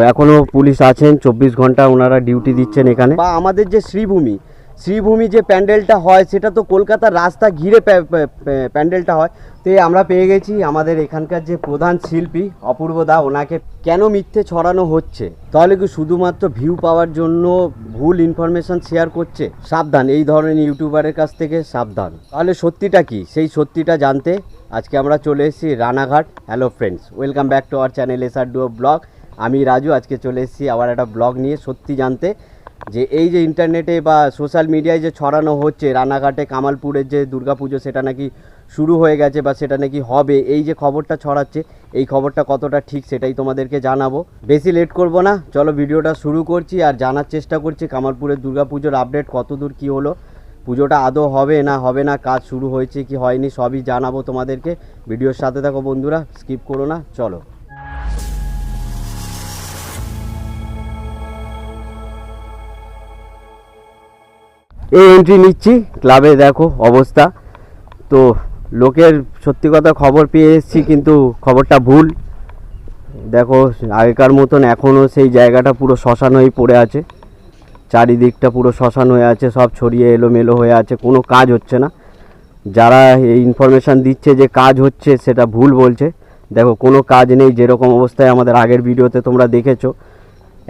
এখনও পুলিশ আছেন, চব্বিশ ঘণ্টা ওনারা ডিউটি দিচ্ছেন এখানে। বা আমাদের যে শ্রীভূমি শ্রীভূমি যে প্যান্ডেলটা হয়, সেটা তো কলকাতার রাস্তা ঘিরে প্যা- প্যা- প্যা- প্যান্ডেলটা হয়। তো আমরা পেয়ে গেছি আমাদের এখানকার যে প্রধান শিল্পী অপূর্ব দা, ওনাকে কেন মিথ্যে ছড়ানো হচ্ছে? তাহলে কি শুধুমাত্র ভিউ পাওয়ার জন্য ভুল ইনফরমেশন শেয়ার করছে? সাবধান, এই ধরনের ইউটিউবারের কাছ থেকে সাবধান। তাহলে সত্যিটা কি? সেই সত্যিটা জানতে আজকে আমরা চলে এসেছি Ranaghat. Hello friends welcome back to our channel S R duo vlog আমি রাজু, আজকে চলে এসেছি আবার একটা ব্লগ নিয়ে সত্যি জানতে। যে এই যে ইন্টারনেটে বা সোশ্যাল মিডিয়ায় যে ছড়ানো হচ্ছে, রানাঘাটে কামালপুরের যে দুর্গাপুজো, সেটা নাকি শুরু হয়ে গেছে বা সেটা নাকি হবে, এই যে খবরটা ছড়াচ্ছে, এই খবরটা কতটা ঠিক সেটাই তোমাদেরকে জানাব। বেশি লেট করব না, চলো ভিডিওটা শুরু করছি আর জানার চেষ্টা করছি কামালপুরের দুর্গাপুজোর আপডেট কত দূর কী হলো, পুজোটা আদৌ হবে না হবে না, কাজ শুরু হয়েছে কি হয়নি, সবই জানাব তোমাদেরকে। ভিডিওর সাথে থাকো বন্ধুরা স্কিপ করো না, চলো। এই এন্ট্রি নিচ্ছি। ক্লাবে দেখো অবস্থা। তো লোকের সত্যি কথা খবর পেয়ে এসেছি, কিন্তু খবরটা ভুল। দেখো, আগেকার মতন এখনও সেই জায়গাটা পুরো শ্মশান হয়ে পড়ে আছে। চারিদিকটা পুরো শ্মশান হয়ে আছে, সব ছড়িয়ে এলোমেলো হয়ে আছে, কোনো কাজ হচ্ছে না। যারা এই ইনফরমেশান দিচ্ছে যে কাজ হচ্ছে, সেটা ভুল বলছে। দেখো, কোনো কাজ নেই, যেরকম অবস্থায় আমাদের আগের ভিডিওতে তোমরা দেখেছ।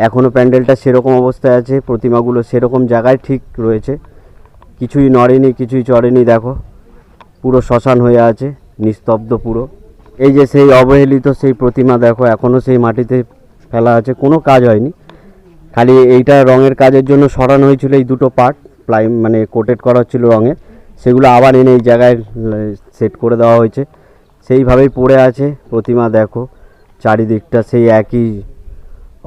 এখনও প্যান্ডেলটা সেরকম অবস্থায় আছে, প্রতিমাগুলো সেরকম জায়গায় ঠিক রয়েছে। কিছুই নড়েনি, কিছুই চড়েনি, দেখো। পুরো শ্মশান হয়ে আছে, নিস্তব্ধ পুরো। এই যে সেই অবহেলিত সেই প্রতিমা, দেখো এখনও সেই মাটিতে ফেলা আছে, কোনো কাজ হয়নি। খালি এইটা রঙের কাজের জন্য সরানো হয়েছিল এই দুটো পার্ট, প্লাই মানে কোটেড করা হচ্ছিল রঙের সেগুলো আবার এনে এই জায়গায় সেট করে দেওয়া হয়েছে। সেইভাবেই পড়ে আছে, প্রতিমা দেখো, চারিদিকটা সেই একই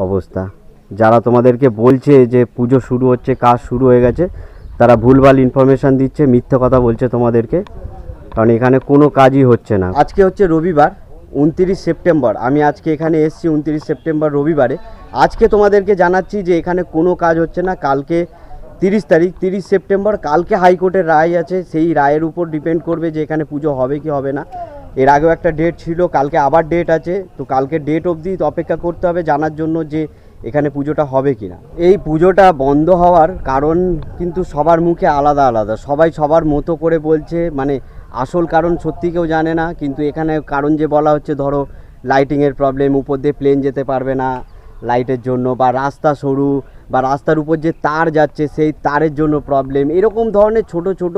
অবস্থা। যারা তোমাদেরকে বলছে যে পুজো শুরু হচ্ছে, কাজ শুরু হয়ে গেছে তারা ভুলভাল ইনফরমেশান দিচ্ছে, মিথ্যে কথা বলছে তোমাদেরকে। কারণ এখানে কোনো কাজই হচ্ছে না। আজকে হচ্ছে রবিবার, উনতিরিশ সেপ্টেম্বর। আমি আজকে এখানে এসেছি উনতিরিশ সেপ্টেম্বর রবিবারে। আজকে তোমাদেরকে জানাচ্ছি যে এখানে কোনো কাজ হচ্ছে না। কালকে তিরিশ তারিখ, তিরিশ সেপ্টেম্বর, কালকে হাইকোর্টের রায় আছে। সেই রায়ের উপর ডিপেন্ড করবে যে এখানে পুজো হবে কি হবে না। এর আগেও একটা ডেট ছিল, কালকে আবার ডেট আছে। তো কালকে ডেট অবধি অপেক্ষা করতে হবে জানার জন্য যে এখানে পুজোটা হবে কি না এই পুজোটা বন্ধ হওয়ার কারণ কিন্তু সবার মুখে আলাদা আলাদা। সবাই সবার মতো করে বলছে মানে আসল কারণ সত্যি কেউ জানে না, কিন্তু এখানে কারণ যে বলা হচ্ছে, ধরো লাইটিংয়ের প্রবলেম উপর দিয়ে প্লেন যেতে পারবে না লাইটের জন্য, বা রাস্তা সরু, বা রাস্তার উপর যে তার যাচ্ছে, সেই তারের জন্য প্রবলেম এরকম ধরনের ছোট ছোট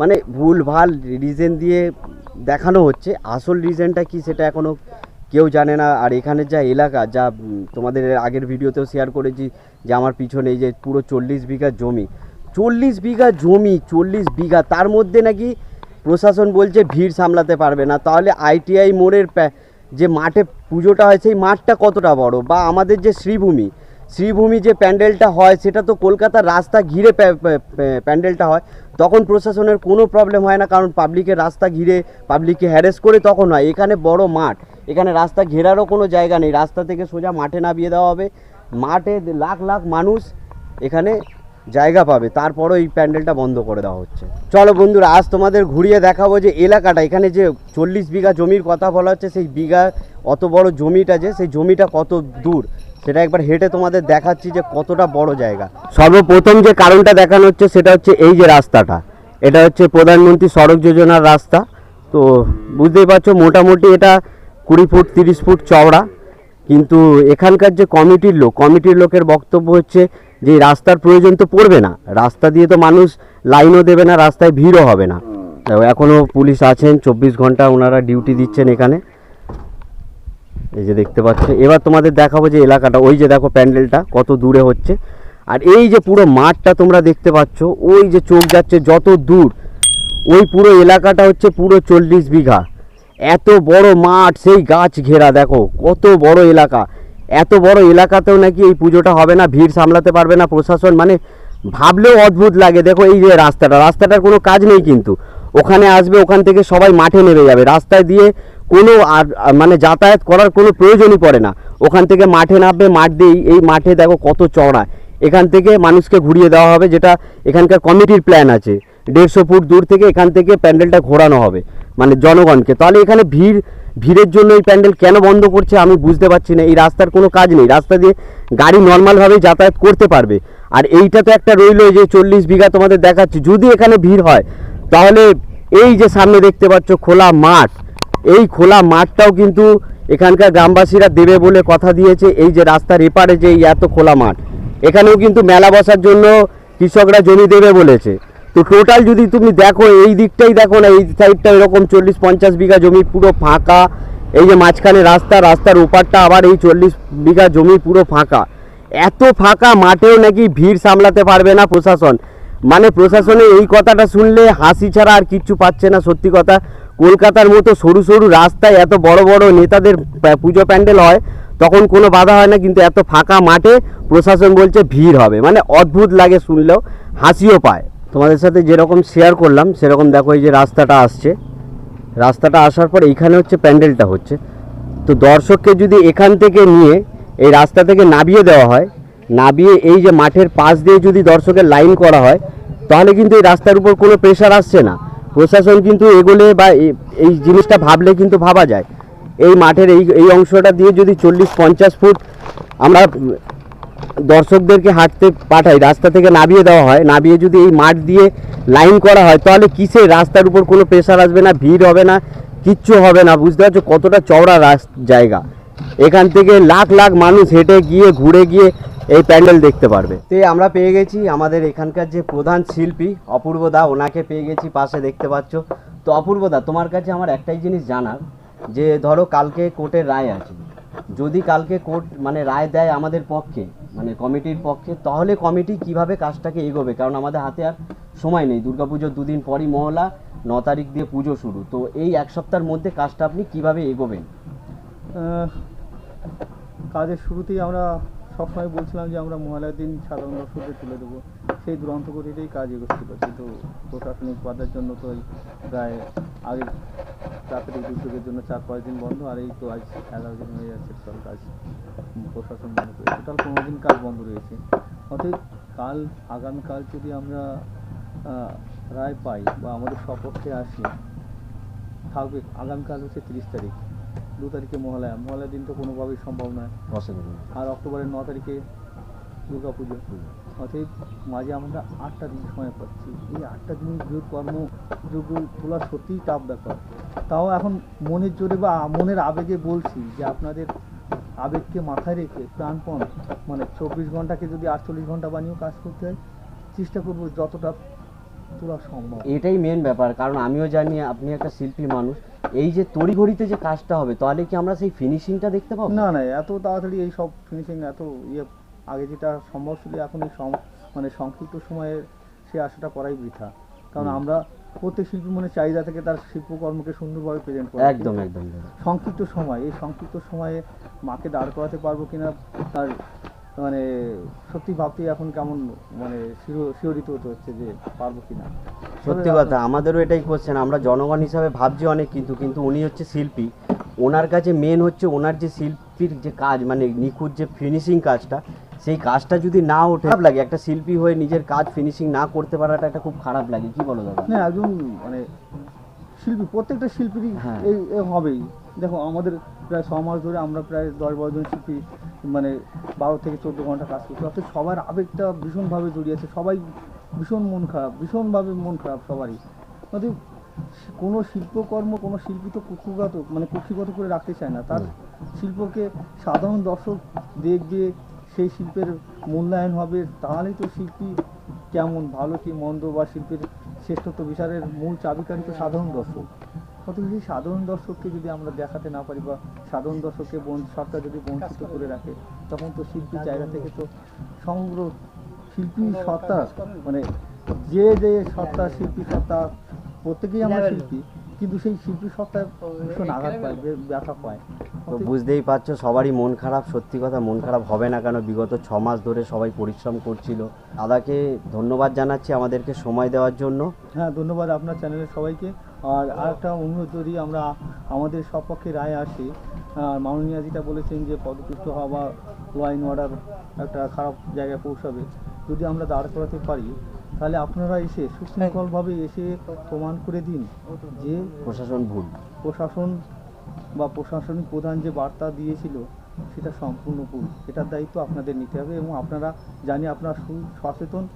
মানে ভুল ভালো রিজন দিয়ে দেখানো হচ্ছে। আসল রিজনটা কি, সেটা এখনও কেউ জানে না, আর এখানের যা এলাকা, যা তোমাদের আগের ভিডিওতেও শেয়ার করেছি যে আমার পিছনে যে পুরো চল্লিশ বিঘা জমি। চল্লিশ বিঘা জমি, চল্লিশ বিঘা, তার মধ্যে নাকি প্রশাসন বলছে ভিড় সামলাতে পারবে না। তাহলে আইটিআই মোড়ের যে মাঠে পুজোটা হয়, সেই মাঠটা কতটা বড়? বা আমাদের যে শ্রীভূমি শ্রীভূমি যে প্যান্ডেলটা হয়, সেটা তো কলকাতার রাস্তা ঘিরে প্যা- প্যা- প্যা- প্যান্ডেলটা হয়। তখন প্রশাসনের কোনো প্রবলেম হয় না, কারণ পাবলিকের রাস্তা ঘিরে পাবলিককে হ্যারেস করে তখন হয়। এখানে বড় মাঠ। এখানে রাস্তা ঘেরারও কোনো জায়গা নেই। রাস্তা থেকে সোজা মাঠে নামিয়ে দেওয়া হবে। মাঠে লাখ লাখ মানুষ এখানে জায়গা পাবে। তারপরও এই প্যান্ডেলটা বন্ধ করে দেওয়া হচ্ছে। চলো বন্ধুরা, আজ তোমাদের ঘুরিয়ে দেখাবো যে এলাকাটা। এখানে যে চল্লিশ বিঘা জমির কথা বলা হচ্ছে, সেই বিঘা, অত বড় জমিটা যে, সেই জমিটা কত দূর? সেটা একবার হেঁটে তোমাদের দেখাচ্ছি যে কতটা বড় জায়গা। সর্বপ্রথম যে কারণটা দেখানো হচ্ছে সেটা হচ্ছে এই যে রাস্তাটা। এটা হচ্ছে প্রধানমন্ত্রী সড়ক যোজনার রাস্তা। তো বুঝতেই পারছ মোটামুটি এটা কুড়ি ফুট তিরিশ ফুট চওড়া। কিন্তু এখানকার যে কমিটির লোক কমিটির লোকের বক্তব্য হচ্ছে যে রাস্তার প্রয়োজন তো পড়বে না। রাস্তা দিয়ে তো মানুষ লাইনও দেবে না রাস্তায় ভিড়ও হবে না। তো এখনও পুলিশ আছেন চব্বিশ ঘণ্টা ওনারা ডিউটি দিচ্ছেন এখানে। এই যে দেখতে পাচ্ছ, এবার তোমাদের দেখাবো যে এলাকাটা, ওই যে দেখো প্যান্ডেলটা, কত দূরে হচ্ছে। আর এই যে পুরো মাঠটা তোমরা দেখতে পাচ্ছ, ওই যে চোখ যাচ্ছে যত দূর, ওই পুরো এলাকাটা হচ্ছে পুরো চল্লিশ বিঘা। এত বড় মাঠ, সেই গাছ ঘেরা, দেখো, কত বড় এলাকা। এত বড় এলাকাতেও নাকি এই পুজোটা হবে না, ভিড় সামলাতে পারবে না প্রশাসন মানে ভাবলেও অদ্ভুত লাগে। দেখো, এই যে রাস্তাটা, রাস্তাটার কোনো কাজ নেই কিন্তু। ওখানে আসবে, ওখান থেকে সবাই মাঠে নেমে যাবে। রাস্তায় দিয়ে কোনো আর মানে যাতায়াত করার কোনো প্রয়োজনই পড়ে না। ওখান থেকে মাঠে নামবে, মাঠ দিয়েই, এই মাঠে দেখো কত চওড়া। এখান থেকে মানুষকে ঘুরিয়ে দেওয়া হবে, যেটা এখানকার কমিটির প্ল্যান আছে। দেড়শো ফুট দূর থেকে এখান থেকে প্যান্ডেলটা ঘোরানো হবে মানে জনগণকে। তাহলে এখানে ভিড়, ভিড়ের জন্য এই প্যান্ডেল কেন বন্ধ করছে আমি বুঝতে পারছি না। এই রাস্তার কোনো কাজ নেই। রাস্তা দিয়ে গাড়ি নর্মালভাবে যাতায়াত করতে পারবে। আর এইটা তো একটা রইল যে চল্লিশ বিঘা তোমাদের দেখাচ্ছে। যদি এখানে ভিড় হয়, তাহলে এই যে সামনে দেখতে পাচ্ছ খোলা মাঠ এই খোলা মাঠটাও কিন্তু এখানকার গ্রামবাসীরা দেবে বলে কথা দিয়েছে। এই যে রাস্তার এপারে যে এত খোলা মাঠ, এখানেও কিন্তু মেলা বসার জন্য কৃষকরা জমি দেবে বলেছে। তো টোটাল যদি তুমি দেখো, এই দিকটাই দেখো না, এই সাইডটা এরকম চল্লিশ পঞ্চাশ বিঘা জমি পুরো ফাঁকা। এই যে মাঝখানে রাস্তা, রাস্তার ওপারটা আবার এই চল্লিশ বিঘা জমি পুরো ফাঁকা। এত ফাঁকা মাঠেও নাকি ভিড় সামলাতে পারবে না প্রশাসন। মানে প্রশাসনে এই কথাটা শুনলে হাসি ছাড়া আর কিচ্ছু পাচ্ছে না, সত্যি কথা। কলকাতার মতো সরু সরু রাস্তায় এত বড় বড় নেতাদের পুজো প্যান্ডেল হয়, তখন কোনো বাধা হয় না, কিন্তু এত ফাঁকা মাঠে প্রশাসন বলছে ভিড় হবে। মানে অদ্ভুত লাগে শুনলেও, হাসিও পায়। তোমাদের সাথে যেরকম শেয়ার করলাম, সেরকম দেখো এই যে রাস্তাটা আসছে। রাস্তাটা আসার পর এইখানে হচ্ছে প্যান্ডেলটা হচ্ছে। তো দর্শককে যদি এখান থেকে নিয়ে এই রাস্তা থেকে নাবিয়ে দেওয়া হয় নাবিয়ে এই যে মাঠের পাশ দিয়ে যদি দর্শকের লাইন করা হয়, তাহলে কিন্তু এই রাস্তার উপর কোনো প্রেশার আসছে না। প্রশাসন কিন্তু এগোলে বা এই জিনিসটা ভাবলে কিন্তু ভাবা যায়। এই মাঠের এই এই অংশটা দিয়ে যদি চল্লিশ, পঞ্চাশ ফুট আমরা দর্শকদেরকে হাঁটতে পাঠাই, রাস্তা থেকে নামিয়ে দেওয়া হয়, নামিয়ে যদি এই মাঠ দিয়ে লাইন করা হয়, তাহলে কিসে রাস্তার উপর কোনো প্রেশার আসবে না, ভিড় হবে না, কিচ্ছু হবে না, বুঝতে পারছ? কতটা চওড়া জায়গা। এখান থেকে লাখ লাখ মানুষ হেঁটে গিয়ে, ঘুরে গিয়ে এই প্যান্ডেল দেখতে পারবে। তো আমরা পেয়ে গেছি আমাদের এখানকার যে প্রধান শিল্পী অপূর্ব দা ওনাকে পেয়ে গেছি পাশে দেখতে পাচ্ছ। তো অপূর্ব দা তোমার কাছে আমার একটাই জিনিস জানার যে ধরো কালকে কোর্টের রায় আছে। যদি কালকে কোর্ট মানে রায় দেয় আমাদের পক্ষে মানে কমিটির পক্ষে তাহলে কমিটি কীভাবে কাজটাকে এগোবে? কারণ আমাদের হাতে আর সময় নেই। দুর্গাপুজোর দুদিন পরই মহলা ন তারিখ দিয়ে পুজো শুরু। তো এই এক সপ্তাহের মধ্যে কাজটা আপনি কীভাবে এগোবেন? কাজের শুরুতেই আমরা সবসময় বলছিলাম যে আমরা মহালয়ার দিন সাধারণ দর্শকদের তুলে দেবো। সেই দুরন্ত গতিতেই কাজ এগোচ্ছিল। কিন্তু প্রশাসনিক বাধার জন্য তো প্রায় আগে প্রাকৃতিক দুর্যোগের জন্য চার পাঁচ দিন বন্ধ। আর এই তো আজ এগারো দিন হয়ে যাচ্ছে টোটাল কাজ প্রশাসন বন্ধ করে টোটাল পনেরো দিন কাজ বন্ধ রয়েছে। অতএব কাল, আগামীকাল যদি আমরা রায় পাই বা আমাদের সপক্ষে আসি থাকবে আগামীকাল হচ্ছে তিরিশ তারিখ। দু তারিখে মহালয়া। মহালয়ার দিন তো কোনোভাবেই সম্ভব নয়। আর অক্টোবরের ন তারিখে দুর্গা পুজো অতএব মাঝে আমরা আটটা দিন সময় পাচ্ছি। এই আটটা দিন বৃহৎ কর্ম যোগ্য তোলা সত্যিই টাফ ব্যাপার। তাও এখন মনের জোরে বা মনের আবেগে বলছি যে আপনাদের আবেগকে মাথায় রেখে প্রাণপণ মানে চব্বিশ ঘন্টাকে যদি আটচল্লিশ ঘণ্টা বানিয়েও কাজ করতে হয় চেষ্টা করব যতটা তোলা সম্ভব। এটাই মেন ব্যাপার। কারণ আমিও জানি আপনি একটা শিল্পী মানুষ। এই যে তড়িঘড়িতে যে কাজটা হবে তাহলে কি আমরা সেই ফিনিশিংটা দেখতে পাবো? না না এত তাড়াতাড়ি এই সব ফিনিশিং এত ইয়ে আগে যেটা সম্ভব ছিল এখন এই মানে সংক্ষিপ্ত সময়ে সে আশাটা করাই বৃথা। কারণ আমরা প্রত্যেক শিল্পী মনে চাহিদা থেকে তার শিল্পকর্মকে সুন্দরভাবে প্রেজেন্ট করে একদম একদম সংক্ষিপ্ত সময় এই সংক্ষিপ্ত সময়ে মাকে দাঁড় করাতে পারব কিনা তার মানে সত্যি ভাবতেই এখন কেমন মানে শিহর- শিহরিত হতে হচ্ছে যে পারব কিনা। সত্যি কথা আমাদেরও এটাই কোশ্চেন আমরা জনগণ হিসাবে ভাবছি অনেক কিন্তু কিন্তু উনি হচ্ছে শিল্পী। ওনার কাছে মেন হচ্ছে ওনার যে শিল্পীর যে কাজ মানে নিখুঁত যে ফিনিশিং কাজটা সেই কাজটা যদি না ওঠে খারাপ লাগে। একটা শিল্পী হয়ে নিজের কাজ ফিনিশিং না করতে পারাটা একটা খুব খারাপ লাগে। কি বলো দাদা? না একদম মানে শিল্পী প্রত্যেকটা শিল্পীরই হ্যাঁ। এই হবেই। দেখো আমাদের প্রায় ছ মাস ধরে আমরা প্রায় দশ বারো জন শিল্পী মানে বারো থেকে চোদ্দ ঘণ্টা কাজ করছি। অর্থাৎ সবার আবেগটা ভীষণভাবে জড়িয়ে আছে। সবাই ভীষণ মন খারাপ ভীষণভাবে মন খারাপ সবারই। অর্থাৎ কোনো শিল্পকর্ম কোনো শিল্পী তো কুক্ষিগত মানে কুক্ষিগত করে রাখতে চায় না। তার শিল্পকে সাধারণ দর্শক দেখবে সেই শিল্পের মূল্যায়ন হবে তাহলেই তো শিল্পী কেমন ভালো কি মন্দ বা শিল্পের শ্রেষ্ঠত্ব বিচারের মূল চাবিকারী তো সাধারণ দর্শক। অথচ সেই সাধারণ দর্শককে যদি আমরা দেখাতে না পারি বা সাধারণ দর্শককে বন- সরকার যদি বঞ্চিত করে। রাখে তখন তো শিল্পীর জায়গা থেকে তো সমগ্র শিল্পী সত্তা মানে যে যে সত্তা শিল্পী সত্তা প্রত্যেকেই আমরা শিল্পী কিন্তু সেই শিল্পী সত্তায় ভীষণ আঘাত পায় ব্যথা পায়। তো বুঝতেই পারছ সবারই মন খারাপ সত্যি কথা মন খারাপ হবে না কেন? বিগত ছ মাস ধরে সবাই পরিশ্রম করছিল। দাদাকে ধন্যবাদ জানাচ্ছি আমাদেরকে সময় দেওয়ার জন্য। হ্যাঁ ধন্যবাদ আপনার চ্যানেলের সবাইকে। আর আরেকটা অনুরোধ যদি আমরা আমাদের সপক্ষে রায় আসি আর মাননীয়া যেটা বলেছেন যে পদপিষ্ট হওয়া বা ল অ্যান্ড অর্ডার একটা খারাপ জায়গায় পৌঁছাবে যদি আমরা দাঁড় করাতে পারি তাহলে আপনারা এসে সুশৃঙ্খলভাবে এসে প্রমাণ করে দিন যে প্রশাসন ভুল। প্রশাসন বা প্রশাসনিক প্রধান যে বার্তা দিয়েছিল সেটা সম্পূর্ণ ভুল। এটার দায়িত্ব আপনাদের নিতে হবে এবং আপনারা জানি আপনারা সু- সচেতন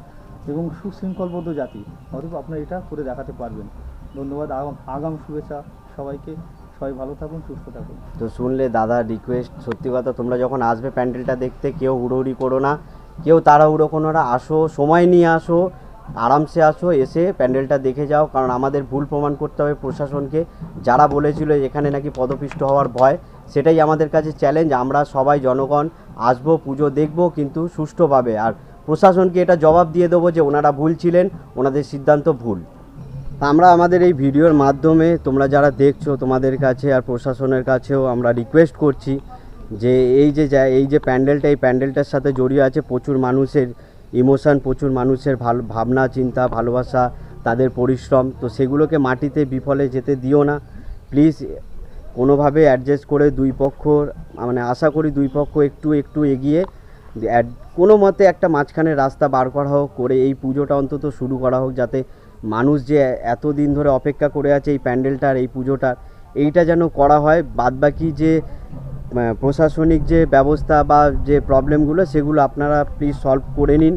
এবং সুশৃঙ্খলবদ্ধ জাতি অতএব আপনারা এটা করে দেখাতে পারবেন। ধন্যবাদ আগাম আগাম শুভেচ্ছা সবাইকে। সবাই ভালো থাকুন সুস্থ থাকুন। তো শুনলে দাদা রিকোয়েস্ট সত্যি কথা তোমরা যখন আসবে প্যান্ডেলটা দেখতে কেউ হুড়োহুড়ি করো না। কেউ তাড়াহুড়ো করো না, আসো, সময় নিয়ে আসো, আরামসে আসো, এসে প্যান্ডেলটা দেখে যাও, কারণ আমাদের ভুল প্রমাণ করতে হবে প্রশাসনকে। যারা বলেছিল এখানে নাকি পদপিষ্ট হওয়ার ভয়, সেটাই আমাদের কাছে চ্যালেঞ্জ আমরা সবাই জনগণ, আসব, পুজো দেখব, কিন্তু সুষ্ঠুভাবে। আর প্রশাসনকে এটা জবাব দিয়ে দেবো যে ওনারা ভুল ছিলেন, ওনাদের সিদ্ধান্ত ভুল। আমরা আমাদের এই ভিডিওর মাধ্যমে তোমরা যারা দেখছ তোমাদের কাছে আর প্রশাসনের কাছেও আমরা রিকোয়েস্ট করছি যে এই যে এই যে প্যান্ডেলটা, এই প্যান্ডেলটার সাথে জড়িয়ে আছে প্রচুর মানুষের ইমোশান, প্রচুর মানুষের ভালো, ভাবনা, চিন্তা, ভালোবাসা, তাদের পরিশ্রম। তো সেগুলোকে মাটিতে বিফলে যেতে দিও না। প্লিজ কোনোভাবে অ্যাডজাস্ট করে দুই পক্ষ মানে আশা করি দুই পক্ষ একটু একটু এগিয়ে কোনো মতে একটা মাঝখানে রাস্তা বার করা হোক, করে এই পুজোটা অন্তত শুরু করা হোক, যাতে মানুষ যে এতদিন ধরে অপেক্ষা করে আছে এই প্যান্ডেলটার, এই পুজোটার, এইটা যেন করা হয়। বাদবাকি যে প্রশাসনিক যে ব্যবস্থা বা যে প্রবলেমগুলো সেগুলো আপনারা প্লিজ সলভ করে নিন।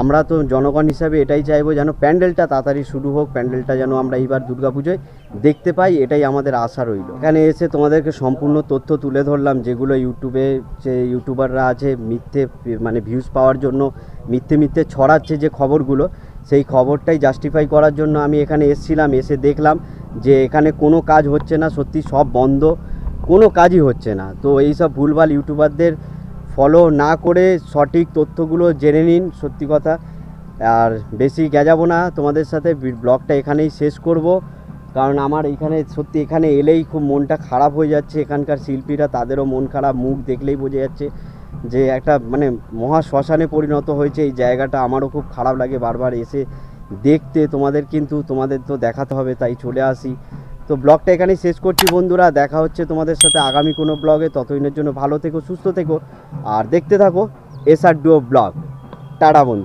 আমরা তো জনগণ হিসাবে এটাই চাইব যেন প্যান্ডেলটা তাড়াতাড়ি শুরু হোক, প্যান্ডেলটা যেন আমরা এইবার দুর্গাপুজোয় দেখতে পাই, এটাই আমাদের আশা রইল। এখানে এসে তোমাদেরকে সম্পূর্ণ তথ্য তুলে ধরলাম, যেগুলো ইউটিউবে যে ইউটিউবাররা আছে, মিথ্যে মানে ভিউজ পাওয়ার জন্য, মিথ্যে মিথ্যে ছড়াচ্ছে যে খবরগুলো, সেই খবরটাই জাস্টিফাই করার জন্য আমি এখানে এসেছিলাম, এসে দেখলাম যে এখানে কোনো কাজ হচ্ছে না, সত্যি সব বন্ধ। কোনো কাজই হচ্ছে না। তো এইসব ভুলভাল ইউটিউবারদের ফলো না করে সঠিক তথ্যগুলো জেনে নিন, সত্যি কথা। আর বেশি গেজাবো না, তোমাদের সাথে ব্লগটা এখানেই শেষ করব। কারণ আমার এখানে সত্যি এখানে এলেই খুব মনটা খারাপ হয়ে যাচ্ছে। এখানকার শিল্পীরা তাদেরও মন খারাপ, মুখ দেখলেই বোঝা যাচ্ছে যে একটা মানে মহা শ্মশানে পরিণত হয়েছে। এই জায়গাটা আমারও খুব খারাপ লাগে বারবার এসে দেখতে। তোমাদের কিন্তু তোমাদের তো দেখাতে হবে, তাই চলে আসি। তো ব্লগটা এখানেই শেষ করছি বন্ধুরা। দেখা হচ্ছে তোমাদের সাথে আগামী কোনো ব্লগে। ততদিনের জন্য ভালো থেকো, সুস্থ থেকো। আর দেখতে থাকো এসআর ডুও ব্লগ। টাটা বন্ধু।